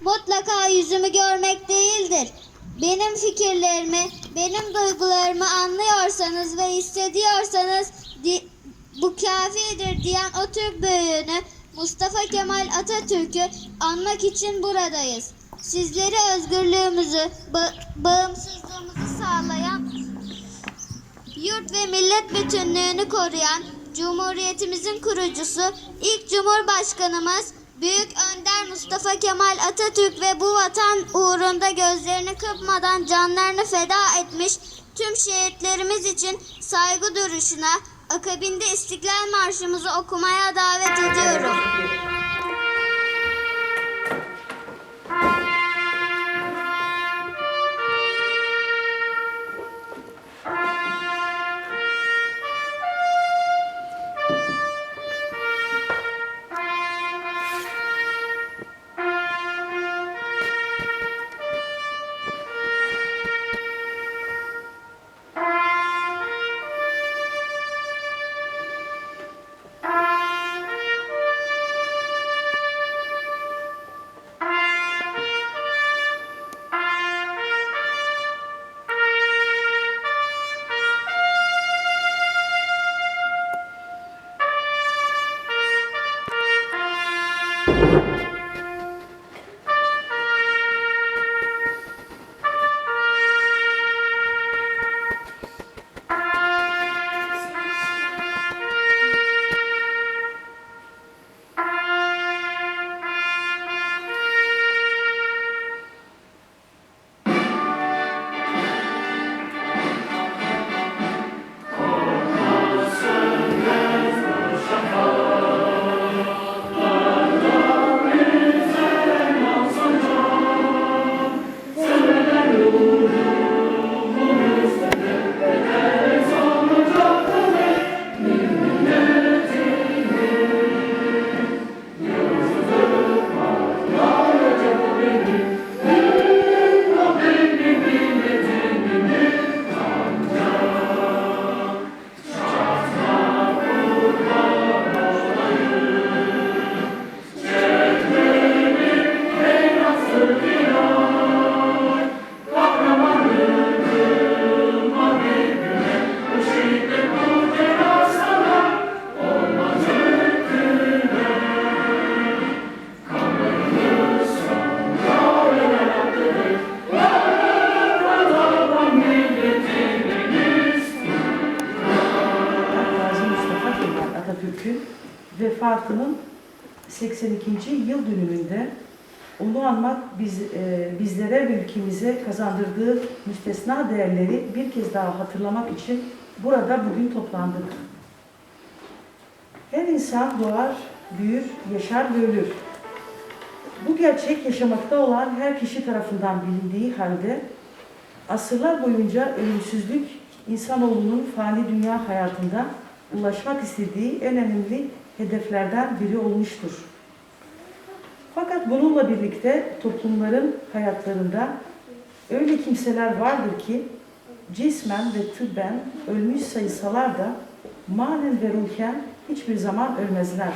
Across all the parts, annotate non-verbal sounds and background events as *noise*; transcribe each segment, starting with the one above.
mutlaka yüzümü görmek değildir. Benim fikirlerimi, benim duygularımı anlıyorsanız ve hissediyorsanız di- bu kafidir diyen o Türk büyüğünü Mustafa Kemal Atatürk'ü anmak için buradayız. Sizleri özgürlüğümüzü, ba- bağımsızlığımızı sağlayan yurt ve millet bütünlüğünü koruyan Cumhuriyetimizin kurucusu ilk Cumhurbaşkanımız Büyük Önder Mustafa Kemal Atatürk ve bu vatan uğrunda gözlerini kırpmadan canlarını feda etmiş tüm şehitlerimiz için saygı duruşuna akabinde İstiklal Marşımızı okumaya davet ediyorum. Vefatının 82. yıl dönümünde onu anmak biz, e, bizlere ve ülkemize kazandırdığı müstesna değerleri bir kez daha hatırlamak için burada bugün toplandık. Her insan doğar, büyür, yaşar ve ölür. Bu gerçek yaşamakta olan her kişi tarafından bilindiği halde asırlar boyunca ölümsüzlük insanoğlunun fani dünya hayatında ulaşmak istediği en önemli hedeflerden biri olmuştur. Fakat bununla birlikte toplumların hayatlarında öyle kimseler vardır ki cismen ve tıbben ölmüş sayısalar da manen ve ruhen hiçbir zaman ölmezler.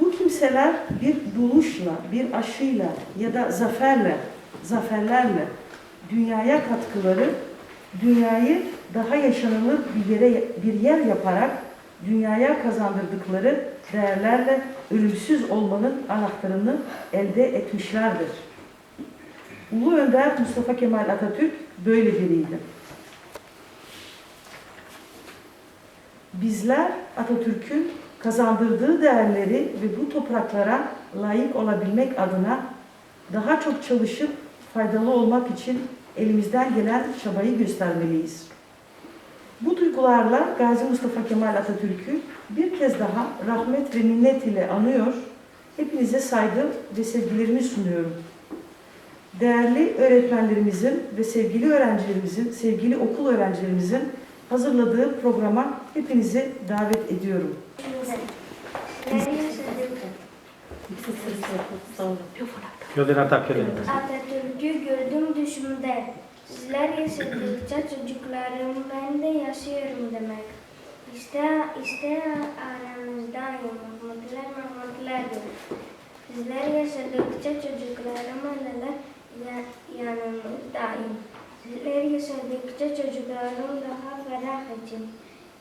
Bu kimseler bir buluşla, bir aşıyla ya da zaferle, zaferlerle dünyaya katkıları, dünyayı daha yaşanılır bir yere bir yer yaparak dünyaya kazandırdıkları değerlerle ölümsüz olmanın anahtarını elde etmişlerdir. Ulu Önder Mustafa Kemal Atatürk böyle biriydi. Bizler Atatürk'ün kazandırdığı değerleri ve bu topraklara layık olabilmek adına daha çok çalışıp faydalı olmak için elimizden gelen çabayı göstermeliyiz. Bu duygularla Gazi Mustafa Kemal Atatürk'ü bir kez daha rahmet ve minnet ile anıyor, hepinize saygı ve sevgilerimi sunuyorum. Değerli öğretmenlerimizin ve sevgili öğrencilerimizin, sevgili okul öğrencilerimizin hazırladığı programa hepinizi davet ediyorum. Yoldan tak yoldan. Atatürk'ü gördüm düşümde. Sizler yaşadıkça çocuklarım ben de yaşıyorum demek. İşte, işte aranızdayım. Mahmutlar, Mahmutlardır. Sizler yaşadıkça çocuklarım hala ya- yanımdayım. Sizler yaşadıkça çocuklarım daha ferah için.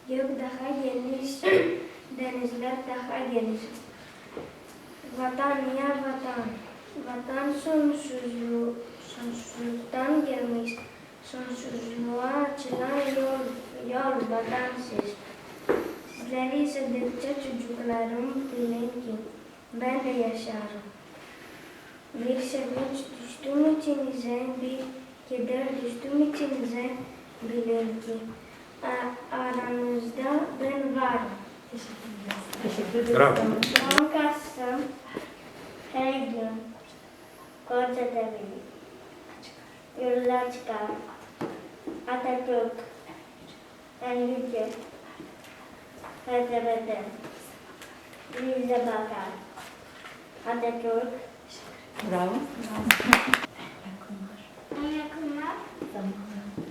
Gök daha geniş, *clears throat* denizler daha geniş. Vatan ya vatan, vatan sonsuzluğu, sonsuzluktan gelmiş. Sonsuzluğa açılan yol, yol vatansız. Sizleri izledikçe çocuklarım bilin ki ben de yaşarım. Bir sevinç düştüğüm içinize, bir keder düştüğüm içinize bilin ki a- aranızda ben varım. Teşekkür ederiz. Bravo. 10 Kasım her gün Kocaeli yollar çıkar. Atatürk en yüce Hazreti Bize bakar. Atatürk Bravo. en yakınlar.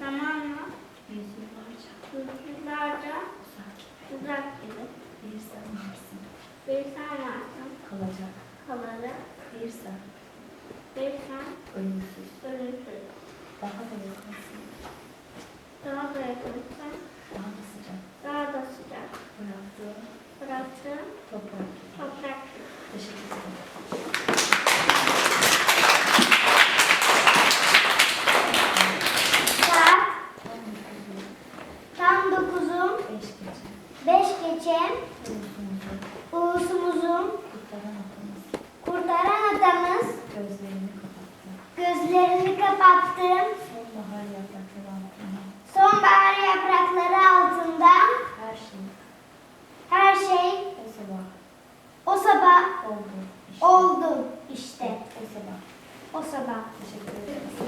Zamanla yüzyıllarca uzak. Gidip Bir sen varsın, bir sen varsın kalacak. Kalacak bir sen, bir sen ölümsüz, ölümsüz. daha da yakınsın, Teşekkür ederim.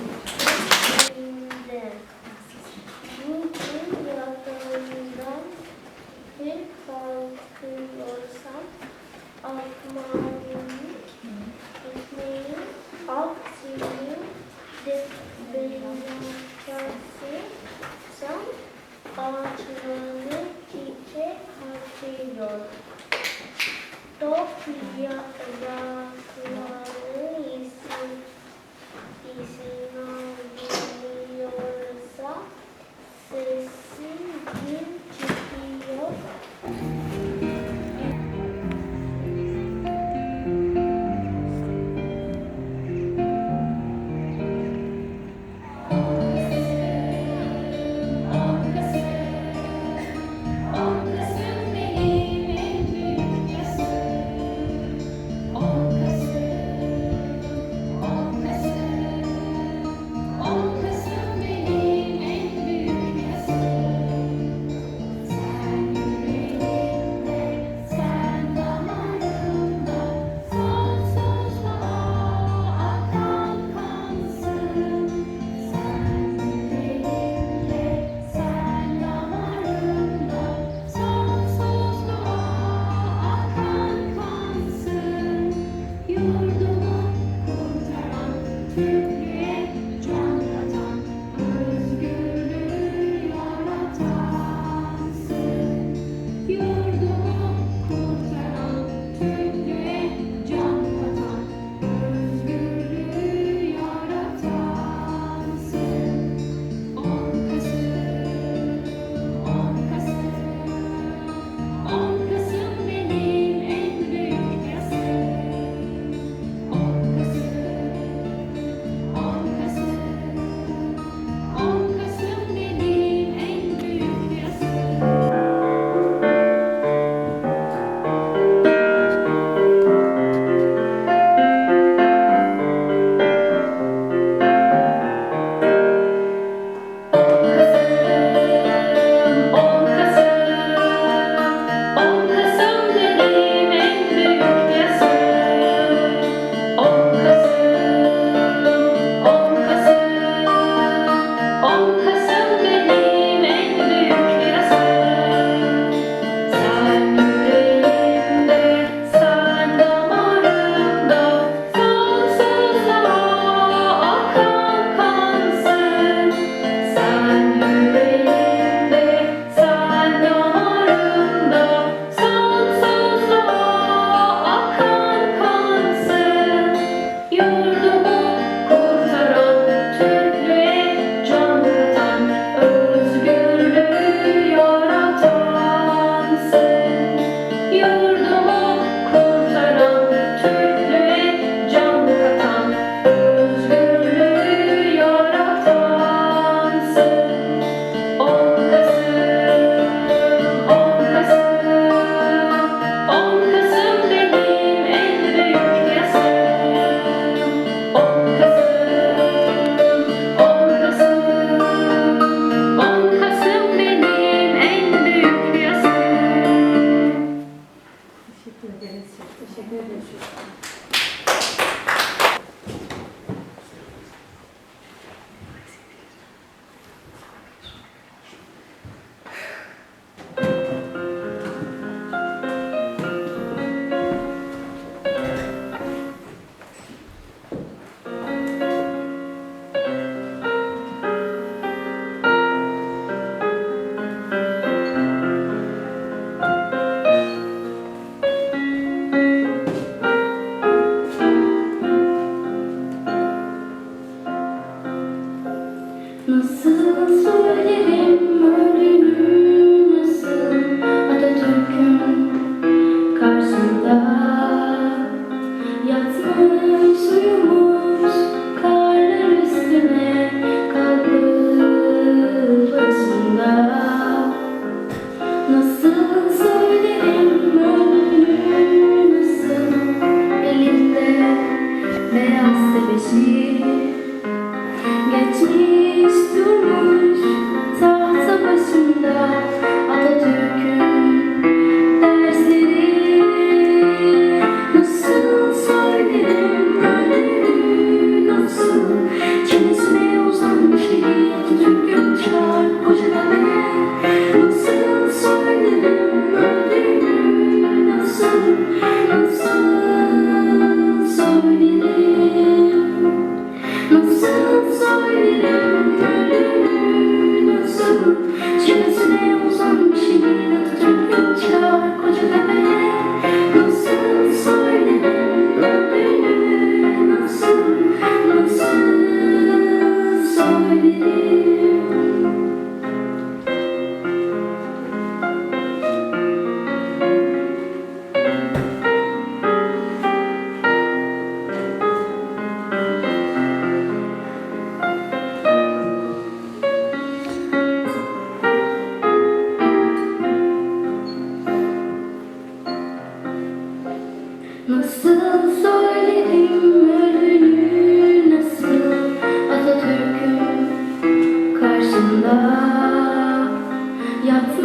нас тебе сніг.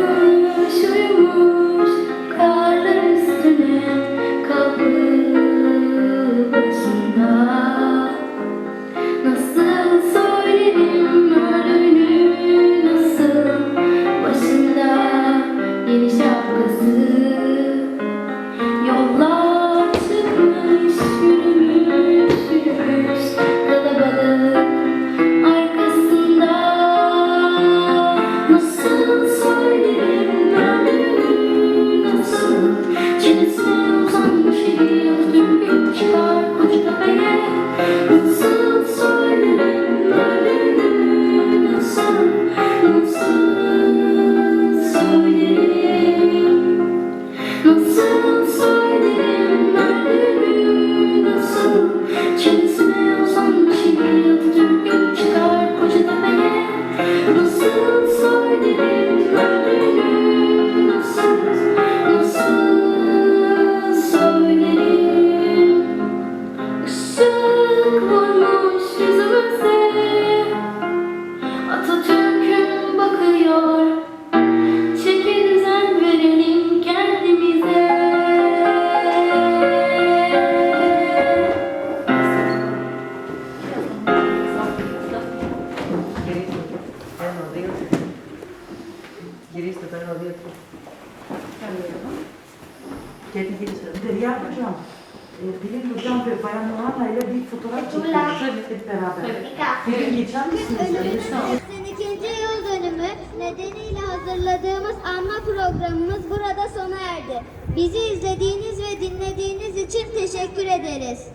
Thank you. Dedi gibi söyledim. Derya hocam, e, Pelin hocam ve Bayan Nurhan'la ile bir fotoğraf çektik hep beraber. Pelin geçer misiniz? Yıl dönümü nedeniyle hazırladığımız anma programımız burada sona erdi. Bizi izlediğiniz ve dinlediğiniz için teşekkür ederiz.